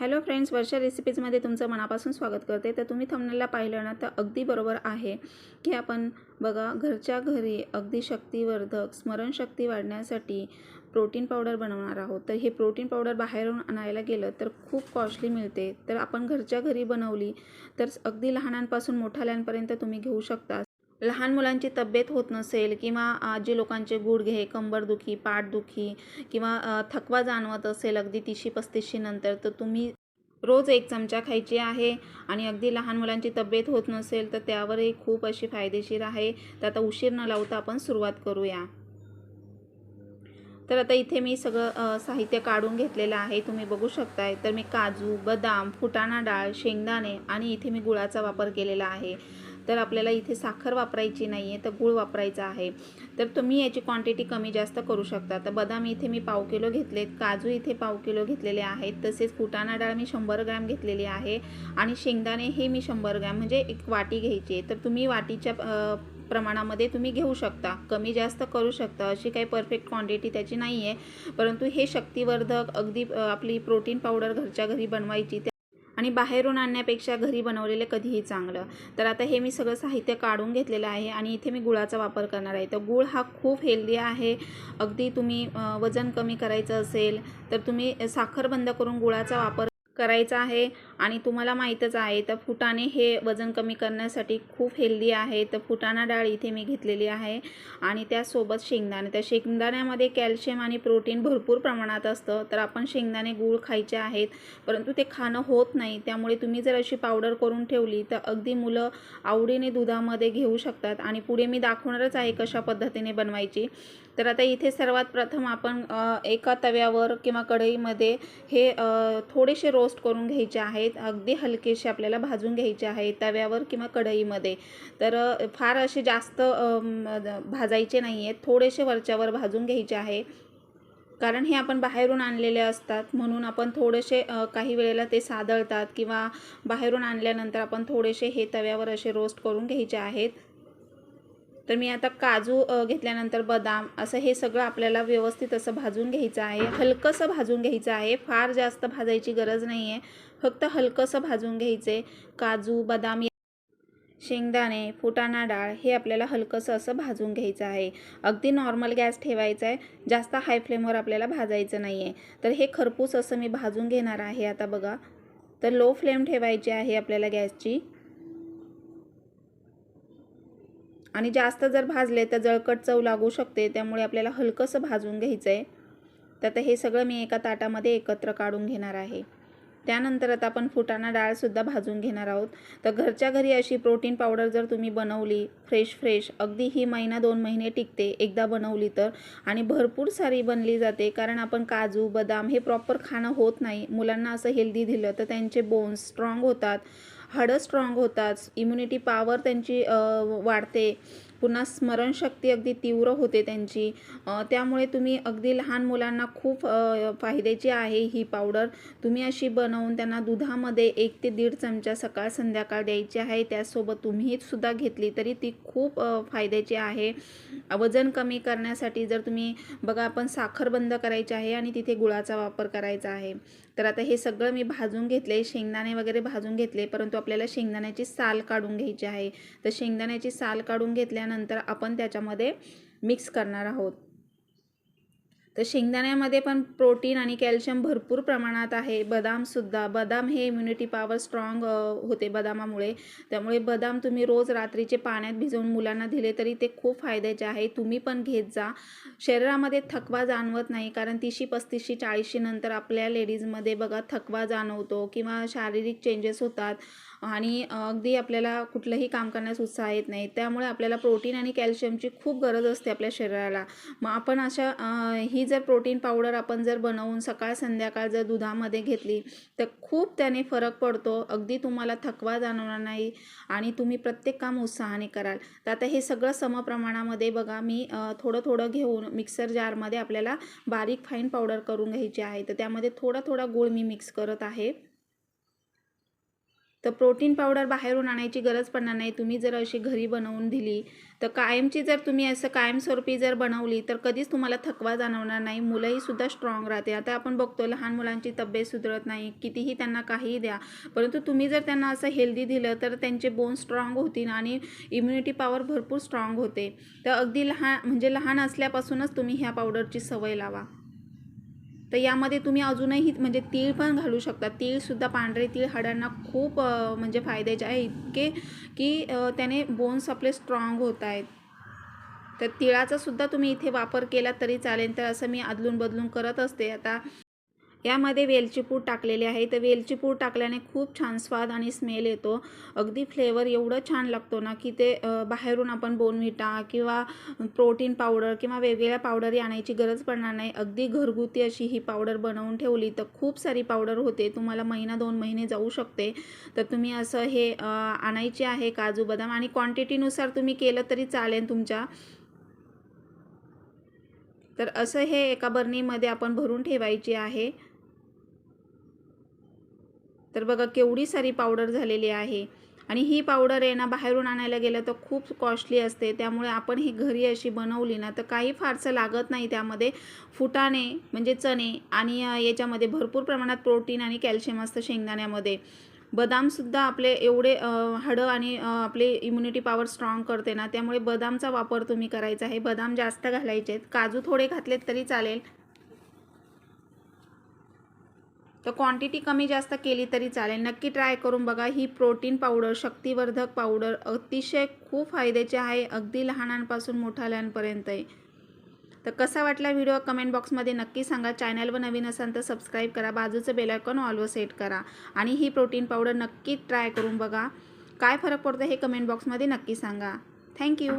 Hello friends वर्षा रेसिपीजमध्ये तुमचं मनापासून स्वागत करते. तर तुम्ही थंबनेलला पाहिलं ना तर अगदी बरोबर आहे की आपण बघा घरच्या घरी अगदी शक्तिवर्धक स्मरणशक्ती वाढण्यासाठी प्रोटीन पावडर बनवणार आहोत. तर हे प्रोटीन पावडर बाहेरून आणायला गेलं तर खूप कॉस्टली मिळते. तर आपण घरच्या घरी बनवली तर अगदी लहानांपासून मोठाल्यांपर्यंत तुम्ही घेऊ शकता. लहान मुलांची तब्येत होत नसेल किंवा आजी लोकांचे गुडघे कंबरदुखी पाठदुखी किंवा थकवा जाणवत असेल अगदी तिशी पस्तीसशी नंतर तर तुम्ही रोज एक चमचा खायची आहे आणि अगदी लहान मुलांची तब्येत होत नसेल तर त्यावरही खूप अशी फायदेशीर आहे. तर आता उशीर न लावता आपण सुरुवात करूया. तर आता इथे मी सगळं साहित्य काढून घेतलेलं आहे. तुम्ही बघू शकताय. तर मी काजू बदाम फुटाणा डाळ शेंगदाणे आणि इथे मी गुळाचा वापर केलेला आहे. तर आपल्याला इथे साखर वापरायची नाही आहे तर गूळ वापरायचा आहे. तर तुम्ही याची क्वांटिटी कमी जास्त करू शकता. तर बदाम इथे मी पाव किलो घेतलेत काजू इथे पाव किलो घेतलेले आहेत तसेच फुटाणा डाळ मी शंभर ग्रॅम घेतलेली आहे आणि शेंगदाणे हे मी शंभर ग्रॅम म्हणजे एक वाटी घ्यायची आहे. तर तुम्ही वाटीच्या प्रमाणामध्ये तुम्ही घेऊ शकता. कमी जास्त करू शकता. अशी काही परफेक्ट क्वांटिटी त्याची नाही आहे परंतु हे शक्तिवर्धक अगदी आपली प्रोटीन पावडर घरच्या घरी बनवायची त्या- आणि बाहेरून आणण्यापेक्षा घरी बनवलेले कधीही चांगलं. तर आता हे मी सगळं साहित्य काढून घेतलेलं आहे आणि इथे मी गुळाचा वापर करणार आहे. तर गुळ हा खूप हेल्दी आहे. अगदी तुम्ही वजन कमी करायचं असेल तर तुम्ही साखर बंद करून गुळाचा वापर करायचा आहे. आणि तुम्हाला माहीतच आहे तर फुटाणे हे वजन कमी करण्यासाठी खूप हेल्दी आहे. तर फुटाणा डाळ इथे मी घेतलेली आहे. आणि त्यासोबत शेंगदाणे. तर शेंगदाण्यामध्ये कॅल्शियम आणि प्रोटीन भरपूर प्रमाणात असतं. तर आपण शेंगदाणे गूळ खायचे आहेत. परंतु ते खाणं होत नाही. त्यामुळे तुम्ही जर अशी पावडर करून ठेवली तर अगदी मुलं आवडीने दुधामध्ये घेऊ शकतात. आणि पुढे मी दाखवणारच आहे कशा पद्धतीने बनवायची. तर आता इथे सर्वात प्रथम आपण एका तव्यावर किंवा कढईमध्ये हे थोडेसे रोस्ट करून घ्यायचे आहेत. अगदी हलकेसे आपल्याला भाजून घ्यायचे आहेत तव्यावर किंवा कढईमध्ये. तर फार असे जास्त भाजायचे नाही आहेत थोडेसे वरच्यावर भाजून घ्यायचे आहे. कारण हे आपण बाहेरून आणलेले असतात म्हणून आपण थोडेसे काही वेळेला ते सादळतात किंवा बाहेरून आणल्यानंतर आपण थोडेसे हे तव्यावर असे रोस्ट करून घ्यायचे आहेत. तर मी आता काजू घेतल्यानंतर बदाम असं हे सगळं आपल्याला व्यवस्थित असं भाजून घ्यायचं आहे. हलकंसं भाजून घ्यायचं आहे. फार जास्त भाजायची गरज नाही आहे फक्त हलकंसं भाजून घ्यायचे. काजू बदाम शेंगदाणे फुटाणा डाळ हे आपल्याला हलकंसं असं भाजून घ्यायचं आहे. अगदी नॉर्मल गॅस ठेवायचा आहे. जास्त हाय फ्लेमवर आपल्याला भाजायचं नाही आहे तर हे खरपूस असं मी भाजून घेणार आहे आता बघा. तर लो फ्लेम ठेवायची आहे आपल्याला गॅसची. आणि जास्त जर भाजले तर जळकट चव लागू शकते त्यामुळे आपल्याला हलकंसं भाजून घ्यायचं आहे तर आता हे सगळं मी एका ताटामध्ये एकत्र काढून घेणार आहे. त्यानंतर आता आपण फुटाणा डाळसुद्धा भाजून घेणार आहोत. तर घरच्या घरी अशी प्रोटीन पावडर जर तुम्ही बनवली फ्रेश फ्रेश अगदी ही महिना दोन महिने टिकते एकदा बनवली तर. आणि भरपूर सारी बनली जाते कारण आपण काजू बदाम हे प्रॉपर खाणं होत नाही. मुलांना असं हेल्दी दिलं तर त्यांचे बोन्स स्ट्रॉंग होतात. हाडं स्ट्रॉंग होतात. इम्युनिटी पॉवर त्यांची वाढते. पुन्हा स्मरणशक्ती अगदी तीव्र होते त्यांची. त्यामुळे तुम्ही अगदी लहान मुलांना खूप फायद्याची आहे ही पावडर तुम्ही अशी बनवून त्यांना दुधामध्ये एक ते दीड चमचा सकाळ संध्याकाळ द्यायची आहे. त्यासोबत तुम्ही सुद्धा घेतली तरी ती खूप फायद्याची आहे. वजन कमी करण्यासाठी जर तुम्ही बघा आपण साखर बंद करायची आहे आणि तिथे गुळाचा वापर करायचा आहे. तर आता हे सगळं मी भाजून घेतले शेंगदाणे वगैरे भाजून घेतले परंतु आपल्याला शेंगदाण्याची साल काढून घ्यायची आहे. तर शेंगदाण्याची साल काढून घेतल्यानंतर आपण त्याच्यामध्ये मिक्स करणार आहोत. तर शेंगदाण्यामध्ये पण प्रोटीन आणि कॅल्शियम भरपूर प्रमाणात आहे. बदामसुद्धा बदाम हे इम्युनिटी पॉवर स्ट्रॉंग होते बदामामुळे. त्यामुळे बदाम तुम्ही रोज रात्रीचे पाण्यात भिजवून मुलांना दिले तरी ते खूप फायद्याचे आहे. तुम्ही पण घेत जा. शरीरामध्ये थकवा जाणवत नाही कारण तिशी पस्तीसशी चाळीसशी नंतर आपल्या लेडीजमध्ये बघा थकवा जाणवतो किंवा शारीरिक चेंजेस होतात आणि अगदी आपल्याला कुठलंही काम करण्यास उत्साह येत नाही. त्यामुळे आपल्याला प्रोटीन आणि कॅल्शियमची खूप गरज असते आपल्या शरीराला. मग आपण अशा ही जर प्रोटीन पावडर आपण जर बनवून सकाळ संध्याकाळ जर दुधामध्ये घेतली तर खूप त्याने फरक पडतो. अगदी तुम्हाला थकवा जाणवणार नाही आणि तुम्ही प्रत्येक काम उत्साहाने कराल. तर आता हे सगळं समप्रमाणामध्ये बघा मी थोडं थोडं घेऊन मिक्सर जारमध्ये आपल्याला बारीक फाईन पावडर करून घ्यायची आहे. तर त्यामध्ये थोडा थोडा गूळ मी मिक्स करत आहे. तर प्रोटीन पावडर बाहेरून आणायची गरज पडणार नाही. तुम्ही जर अशी घरी बनवून दिली तर कायमची जर तुम्ही असं कायमस्वरूपी जर बनवली तर कधीच तुम्हाला थकवा जाणवणार नाही. मुलंही सुद्धा स्ट्रॉंग राहते. आता आपण बघतो लहान मुलांची तब्येत सुधरत नाही. कितीही त्यांना काहीही द्या परंतु तुम्ही जर त्यांना असं हेल्दी दिलं तर त्यांचे बोन स्ट्रॉंग होतील आणि इम्युनिटी पॉवर भरपूर स्ट्रॉंग होते. तर अगदी लहान म्हणजे लहान असल्यापासूनच तुम्ही ह्या पावडरची सवय लावा. तर यामध्ये तुम्ही अजूनही म्हणजे तीळ पण घालू शकता. तीळसुद्धा पांढरे तीळ हाडांना खूप म्हणजे फायद्याचे आहे इतके की त्याने बोन्स आपले स्ट्रॉंग होत आहेत. तर तिळाचासुद्धा तुम्ही इथे वापर केला तरी चालेल. तर असं मी अदलून बदलून करत असते. आता यामध्ये वेलची पूड टाकलेली आहे. तर वेलची पूड टाकल्याने खूप छान स्वाद आणि स्मेल येतो. अगदी फ्लेवर एवढं छान लागतो ना की ते बाहेरून आपण बोनविटा किंवा प्रोटीन पावडर किंवा वेगवेगळ्या पावडरी आणायची गरज पडणार नाही. अगदी घरगुती अशी ही पावडर बनवून ठेवली तर खूप सारी पावडर होते. तुम्हाला महिना दोन महिने जाऊ शकते. तर तुम्ही असं हे आणायचे आहे काजू बदाम आणि क्वांटिटीनुसार तुम्ही केलं तरी चालेल तुमच्या. तर असं हे एका बरणीमध्ये आपण भरून ठेवायची आहे. तर बघा केवढी सारी पावडर झालेली आहे. आणि ही पावडर आहे ना बाहेरून आणायला गेलं तर खूप कॉस्टली असते. त्यामुळे आपण ही घरी अशी बनवली ना तर काही फारसं लागत नाही त्यामध्ये. फुटाणे म्हणजे चणे आणि याच्यामध्ये भरपूर प्रमाणात प्रोटीन आणि कॅल्शियम असतं शेंगदाण्यामध्ये. बदामसुद्धा आपले एवढे हाडं आणि आपले इम्युनिटी पॉवर स्ट्रॉंग करते ना त्यामुळे बदामचा वापर तुम्ही करायचा आहे. बदाम जास्त घालायचे आहेत काजू थोडे घातलेत तरी चालेल. तर क्वांटिटी कमी जास्त केली तरी चालेल. नक्की ट्राय करून बघा. ही प्रोटीन पावडर शक्तिवर्धक पावडर अतिशय खूप फायद्याची आहे. अगदी लहानांपासून मोठाल्यांपर्यंत आहे तर कसा वाटला व्हिडिओ कमेंट बॉक्समध्ये नक्की सांगा. चॅनलवर नवीन असाल तर सबस्क्राईब करा. बाजूचं बेलायकॉन ऑलवर सेट करा. आणि ही प्रोटीन पावडर नक्की ट्राय करून बघा. काय फरक पडतो हे कमेंट बॉक्समध्ये नक्की सांगा. थँक्यू